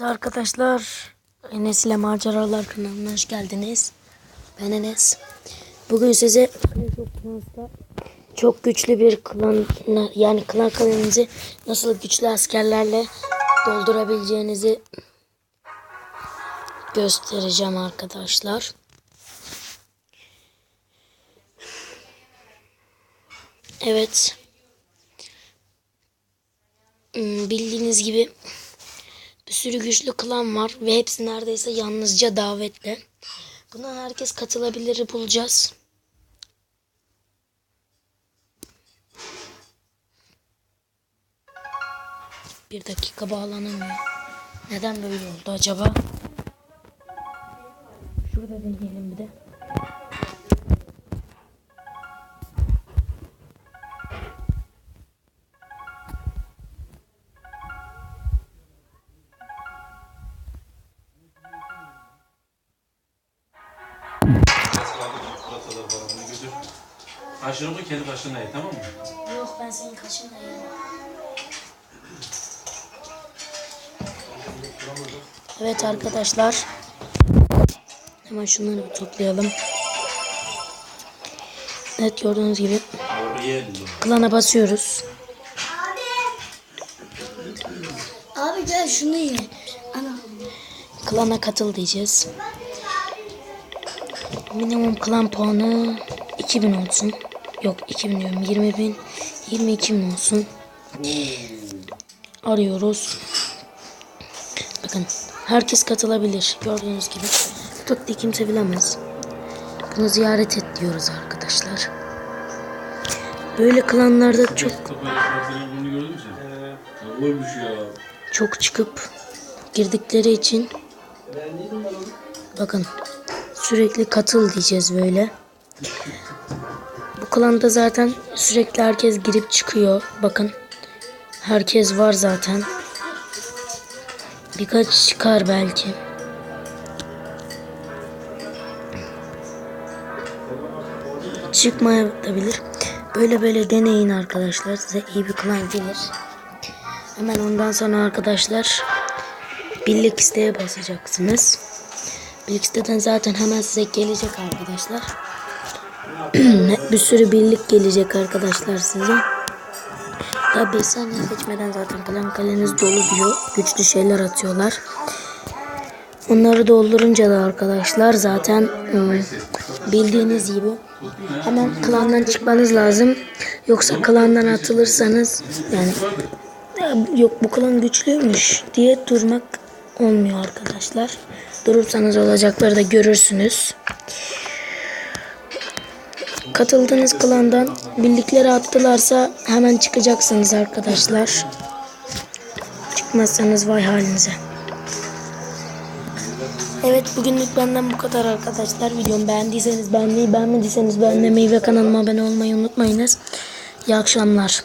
Arkadaşlar Enes ile Maceralar kanalına hoş geldiniz. Ben Enes. Bugün size çok güçlü bir klan yani klan kalenizi nasıl güçlü askerlerle doldurabileceğinizi göstereceğim arkadaşlar. Evet. Hmm, Bildiğiniz gibi bir sürü güçlü klan var ve hepsi neredeyse yalnızca davetli. Buna herkes katılabilir bulacağız. Bir dakika bağlanamıyor. Neden böyle oldu acaba? Şurada deneyelim bir de. Pıratalar falan bunu götür. Kendi kaşığına ye tamam mı? Yok ben senin kaşınla yerim. Evet arkadaşlar. Hemen şunları bir toplayalım. Evet gördüğünüz gibi klana basıyoruz. Abi gel şunu ye. Ana. Klana katıl diyeceğiz. Minimum klan puanı 2000 olsun. Yok 2000 diyorum 20 bin. 22 bin olsun. Arıyoruz. Bakın herkes katılabilir. Gördüğünüz gibi. Tut diye kimse bilemez. Bunu ziyaret et diyoruz arkadaşlar. Böyle klanlarda çok çok çıkıp girdikleri için bakın sürekli katıl diyeceğiz böyle. Bu klanda zaten sürekli herkes girip çıkıyor. Bakın herkes var zaten. Birkaç çıkar belki. Çıkmayabilir. Böyle böyle deneyin arkadaşlar. Size iyi bir klan gelir. Hemen ondan sonra arkadaşlar birlik isteğe basacaksınız. Birlik isteden zaten hemen size gelecek arkadaşlar. bir sürü birlik gelecek arkadaşlar size. Tabi saniye seçmeden zaten kalan kaleniz dolu diyor. Güçlü şeyler atıyorlar. Onları doldurunca da arkadaşlar zaten ım, bildiğiniz gibi hemen klandan çıkmanız lazım. Yoksa klandan atılırsanız yani ya yok bu klan güçlüymüş diye durmak olmuyor arkadaşlar. Durursanız olacakları da görürsünüz. Katıldığınız klandan birlikleri attılarsa hemen çıkacaksınız arkadaşlar. Çıkmazsanız vay halinize. Evet bugünlük benden bu kadar arkadaşlar. Videomu beğendiyseniz beğenmeyi, beğenmediyseniz beğenmeyi ve kanalıma abone olmayı unutmayınız. İyi akşamlar.